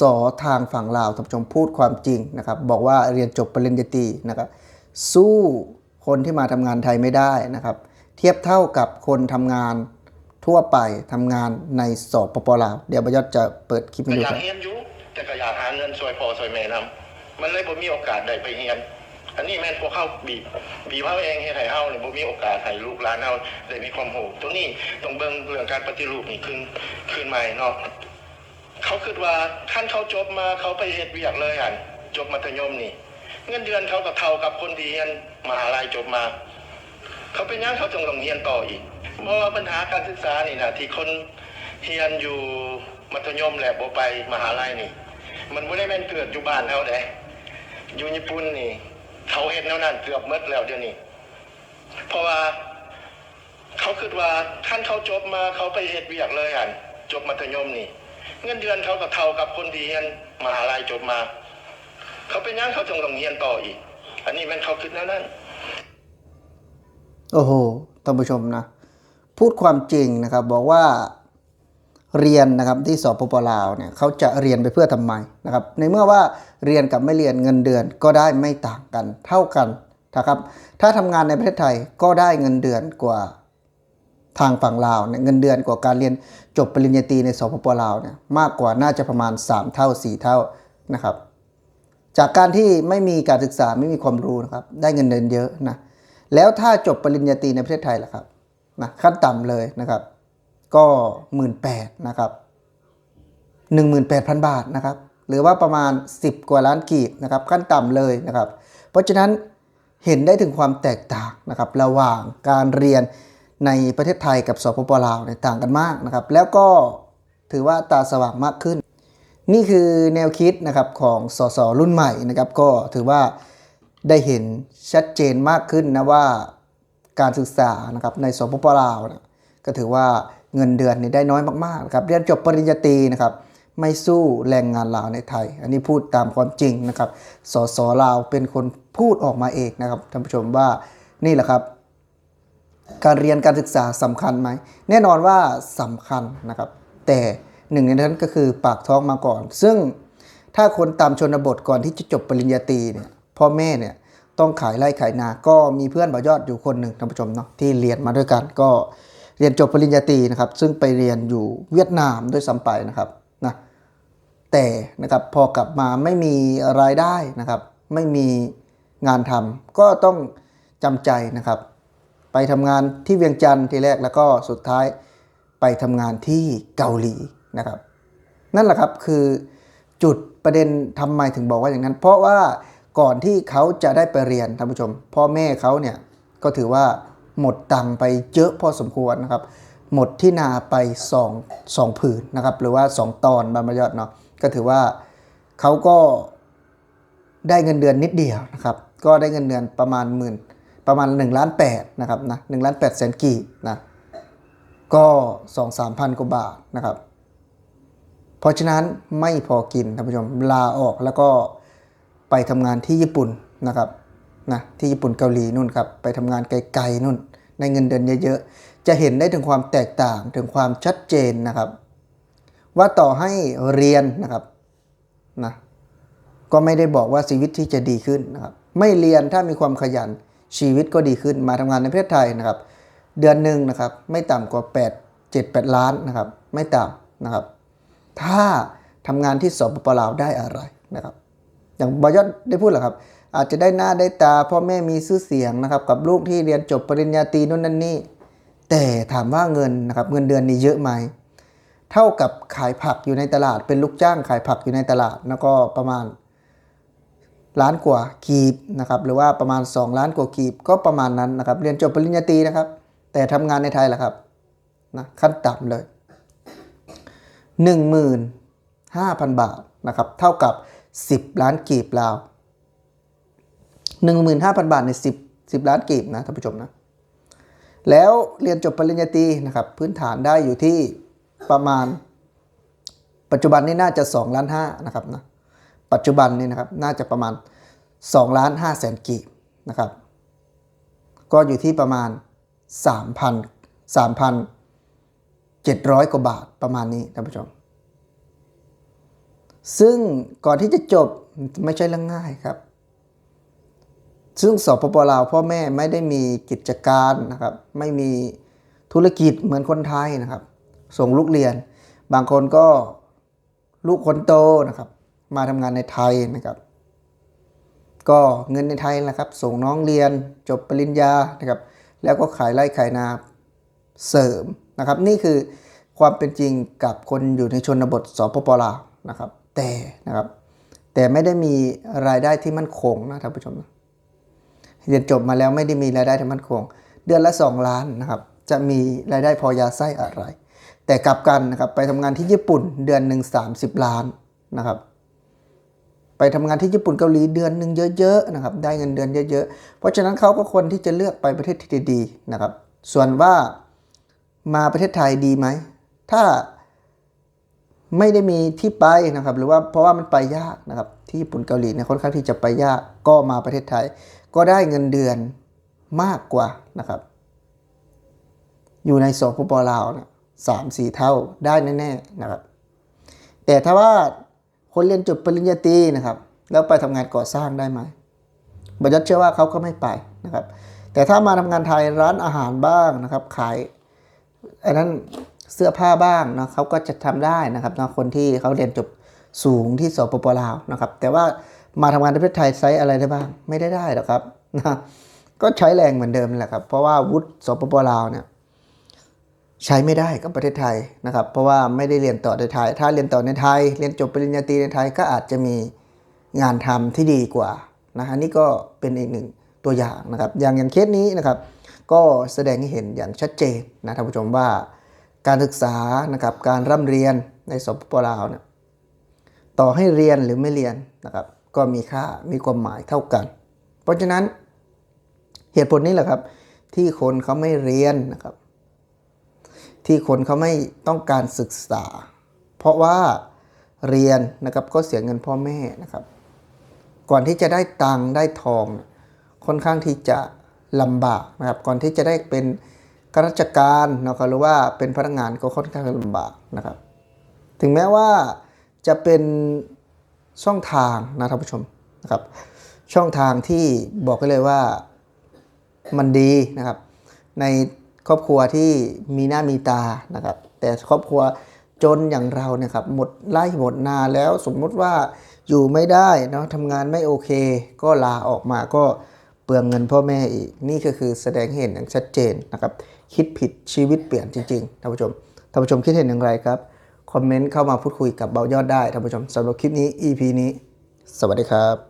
สทางฝั่งลาวท่านผู้ชมพูดความจริงนะครับบอกว่าเรียนจบปริญญาตรีนะครับสู้คนที่มาทำงานไทยไม่ได้นะครับ เทียบเท่ากับคนทำงานทั่วไปทำงานในสปปลาวเดี๋ยวบยศจะเปิดคลิปให้ก็ดูอยาคกรับเรียนอยู่แต่ก็อยากหาเงินช่วยพอช่วยแม่นํมันเลยบ่มีโอกาสได้ไปเรียนอันนี้แม่นพวกเฮาบีบบีบเฮาเองเฮ็ดให้เฮาเนี่บ่มีโอกาสให้ลูกหลานเฮาได้มีความรู้ตรงนี้ต้องเบิ่งเรื่องการปฏิรูปนี่ขึ้นขึ้นใหม่เนาะ เขาคิดว่าขั้นเขาจบมาเขาไปเฮ็ดเวียกเลยอะจบมัธยมนี่ เงินเดือนเขาก็เท่ากับคนที่เรียนมหาลัยจบมา เขาเป็นยังเขาจงต้องเรียนต่ออีกเพราะว่าปัญหาการศึกษานี่นะที่คนเรียนอยู่มัธยมแหละบ่ไปมหาลัยนี่ มันบ่ได้แม่นเกิดอยู่บ้านเฮาเด้อยู่ญี่ปุ่นนี่ เขาเฮ็ดแนวนั้นเกือบมดแล้วเดี๋ยวนี้เพราะว่าเขาคิดว่าขั้นเขาจบมาเขาไปเฮ็ดเวียกเลยอะจบมัธยมนี่ เงินเดือนเขาก็เท่ากับคนที่เรียนมหาลัยจบมา เขาเป็นยังเขาจึงต้องเรียนต่ออีก อันนี้มันเขาคิดแนวนั้นโอ้โหท่านผู้ชมนะ พูดความจริงนะครับ บอกว่าเรียนนะครับที่สปปลาวเนี่ยเขาจะเรียนไปเพื่อทำไมนะครับ ในเมื่อว่าเรียนกับไม่เรียนเงินเดือนก็ได้ไม่ต่างกันเท่ากันนะครับ ถ้าทำงานในประเทศไทยก็ได้เงินเดือนกว่า ทางฝั่งลาวเนี่ยเงินเดือนกว่าการเรียนจบปริญญาตรีในสปปลาวเนี่ยมากกว่าน่าจะประมาณ 3 เท่า 4 เท่านะครับ จากการที่ไม่มีการศึกษาไม่มีความรู้นะครับ ได้เงินเดือนเยอะนะแล้วถ้าจบปริญญาตรีในประเทศไทยล่ะครับนะขั้นต่ำเลยนะครับ ก็หมื่นแปดนะครับหนึ่งหมื่นแปดพันบาทนะครับ หรือว่าประมาณ 10 กว่าล้านกีบนะครับ ขั้นต่ำเลยนะครับ เพราะฉะนั้นเห็นได้ถึงความแตกต่างนะครับ ระหว่างการเรียน ในประเทศไทยกับสปปลาวเนี่ยต่างกันมากนะครับ แล้วก็ถือว่าตาสว่างมากขึ้น นี่คือแนวคิดนะครับของสสรุ่นใหม่นะครับก็ถือว่าได้เห็นชัดเจนมากขึ้นนะว่าการศึกษานะครับในสปปลาวนี่ยก็ถือว่าเงินเดือนนี่ได้น้อยมากๆนะครับเรียนจบปริญญาตรีนะครับไม่สู้แรงงานลาวในไทย อันนี้พูดตามความจริงนะครับ สสลาวเป็นคนพูดออกมาเองนะครับท่านผู้ชมว่านี่แหละครับ การเรียนการศึกษาสำคัญไหม แน่นอนว่าสำคัญนะครับ แต่หนึ่งในนั้นก็คือปากท้องมาก่อน ซึ่งถ้าคนตามชนบทก่อนที่จะจบปริญญาตรีเนี่ยพ่อแม่เนี่ยต้องขายไร่ขายนา ก็มีเพื่อนบอยอดอยู่คนหนึ่งท่านผู้ชมเนาะที่เรียนมาด้วยกัน ก็เรียนจบปริญญาตรีนะครับ ซึ่งไปเรียนอยู่เวียดนามด้วยซ้ำไปนะครับนะแต่นะครับพอกลับมาไม่มีรายได้นะครับ ไม่มีงานทำก็ต้องจำใจนะครับ ไปทำงานที่เวียงจันทร์ทีแรกแล้วก็สุดท้ายไปทำงานที่เกาหลีนะครับ นั่นแหละครับคือจุดประเด็นทำไมถึงบอกว่าอย่างนั้น เพราะว่าก่อนที่เขาจะได้ไปเรียนท่านผู้ชม พ่อแม่เขาเนี่ยก็ถือว่าหมดตังไปเยอะพอสมควรนะครับ หมดที่นาไป2 2ผืนนะครับ หรือว่า 2 ตอนบรรยอดเนาะก็ถือว่าเขาก็ได้เงินเดือนนิดเดียวนะครับ ก็ได้เงินเดือนประมาณหมื่น ประมาณ1ล้าน8นะครับนะ1ล้าน8แสนกีบนะก็2 3พันกว่าบาทนะครับ เพราะฉะนั้นไม่พอกินท่านผู้ชมลาออกแล้วก็ไปทำงานที่ญี่ปุ่นนะครับนะที่ญี่ปุ่นเกาหลีนู่นครับไปทำงานไกลๆนู่นในเงินเดือนเยอะๆ จะเห็นได้ถึงความแตกต่างถึงความชัดเจนนะครับ ว่าต่อให้เรียนนะครับนะก็ไม่ได้บอกว่าชีวิตที่จะดีขึ้นนะครับไม่เรียนถ้ามีความขยัน ชีวิตก็ดีขึ้นมาทำงานในประเทศไทยนะครับ เดือนหนึ่งนะครับไม่ต่ำกว่า 8 7 8 ล้านนะครับไม่ต่ำนะครับ ถ้าทำงานที่สปปลาวได้อะไรนะครับ อย่างบอยศได้พูดเหรอครับ อาจจะได้หน้าได้ตาพ่อแม่มีชื่อเสียงนะครับ กับลูกที่เรียนจบปริญญาตรีนู่นนั่นนี่แต่ถามว่าเงินนะครับเงินเดือนนี้เยอะไหมเท่ากับขายผักอยู่ในตลาดเป็นลูกจ้างขายผักอยู่ในตลาดแล้วก็ประมาณ ล้านกว่ากีบนะครับหรือว่าประมาณ 2 ล้านกว่ากีบก็ประมาณนั้นนะครับเรียนจบปริญญาตรีนะครับ แต่ทำงานในไทยแหละครับนะขั้นต่ำเลย 15,000 บาทนะครับเท่ากับ 10 ล้านกีบลาว 15,000 บาทใน 10 10 ล้านกีบนะท่านผู้ชมนะแล้วเรียนจบปริญญาตรีนะครับพื้นฐานได้อยู่ที่ประมาณ ปัจจุบันนี้น่าจะ 2 ล้าน5นะครับนะ ปัจจุบันนี่นะครับน่าจะประมาณ2ล้าน5แสนกีบนะครับก็อยู่ที่ประมาณ 3,000 3,700 กว่าบาทประมาณนี้ท่านผู้ชม ซึ่งก่อนที่จะจบไม่ใช่เรื่องง่ายครับ ซึ่งสปปลาวพ่อแม่ไม่ได้มีกิจการนะครับ ไม่มีธุรกิจเหมือนคนไทยนะครับ ส่งลูกเรียน บางคนก็ลูกคนโตนะครับ มาทำงานในไทยนะครับ ก็เงินในไทยแหละครับ ส่งน้องเรียนจบปริญญานะครับ แล้วก็ขายไร่ขายนาเสริมนะครับ นี่คือความเป็นจริงกับคนอยู่ในชนบทสปปลาวนะครับ แต่นะครับ แต่ไม่ได้มีรายได้ที่มั่นคงนะท่านผู้ชมนะเรียนจบมาแล้วไม่ได้มีรายได้ที่มั่นคง เดือนละ 2 ล้านนะครับ จะมีรายได้พอยาไส้อะไร แต่กลับกันนะครับไปทำงานที่ญี่ปุ่นเดือนหนึ่ง30 ล้านนะครับ ไปทำงานที่ญี่ปุ่นเกาหลีเดือนหนึ่งเยอะๆนะครับได้เงินเดือนเยอะๆ เพราะฉะนั้นเขาก็ควรที่จะเลือกไปประเทศที่ดีๆนะครับ ส่วนว่ามาประเทศไทยดีไหม ถ้าไม่ได้มีที่ไปนะครับ หรือว่าเพราะว่ามันไปยากนะครับที่ญี่ปุ่นเกาหลีเนี่ยค่อนข้างที่จะไปยากก็มาประเทศไทย ก็ได้เงินเดือนมากกว่านะครับ อยู่ในสปปลาวนี่ยสามสี่เท่าได้แน่ๆนะครับ แต่ถ้าว่า คนเรียนจบปริญญาตรีนะครับ แล้วไปทำงานก่อสร้างได้ไหมบัญญัติเชื่อว่าเขาก็ไม่ไปนะครับ แต่ถ้ามาทำงานไทยร้านอาหารบ้างนะครับ ขายอันนั้นเสื้อผ้าบ้างนะเขาก็จะทำได้นะครับนะคนที่เขาเรียนจบสูงที่สปปลาวนะครับ แต่ว่ามาทำงานในประเทศไทยไซส์อะไรได้บ้าง ไม่ได้ได้หรอกครับนะก็ใช้แรงเหมือนเดิมแหละครับ เพราะว่าวุฒิสปปลาวเนี่ย ใช้ไม่ได้กับประเทศไทยนะครับ เพราะว่าไม่ได้เรียนต่อในไทย ถ้าเรียนต่อในไทย เรียนจบปริญญาตรีในไทยก็อาจจะมีงานทำที่ดีกว่านะฮะนี่ก็เป็นอีกหนึ่งตัวอย่างนะครับ อย่างอย่างเคสนี้นะครับ ก็แสดงให้เห็นอย่างชัดเจนนะท่านผู้ชมว่า การศึกษานะครับการร่ำเรียนในสปปลาวเนี่ยต่อให้เรียนหรือไม่เรียนนะครับ ก็มีค่ามีความหมายเท่ากัน เพราะฉะนั้นเหตุผลนี้แหละครับ ที่คนเขาไม่เรียนนะครับ ที่คนเขาไม่ต้องการศึกษา เพราะว่าเรียนนะครับก็เสียเงินพ่อแม่นะครับ ก่อนที่จะได้ตังค์ได้ทอง ค่อนข้างที่จะลำบากนะครับ ก่อนที่จะได้เป็นข้าราชการนะครับหรือว่าเป็นพนักงานก็ค่อนข้างลำบากนะครับ ถึงแม้ว่าจะเป็นช่องทางนะท่านผู้ชมนะครับ ช่องทางที่บอกกันเลยว่ามันดีนะครับ ใน ครอบครัวที่มีหน้ามีตานะครับ แต่ครอบครัวจนอย่างเราเนี่ยครับหมดไร่หมดนาแล้วสมมุติว่าอยู่ไม่ได้เนาะทำงานไม่โอเค ก็ลาออกมาก็เปลืองเงินพ่อแม่อีก นี่ก็คือแสดงเห็นอย่างชัดเจนนะครับ คิดผิดชีวิตเปลี่ยนจริงๆท่านผู้ชมท่านผู้ชมคิดเห็นอย่างไรครับ คอมเมนต์เข้ามาพูดคุยกับเบายอดได้ท่านผู้ชมสำหรับคลิปนี้ EP นี้ สวัสดีครับ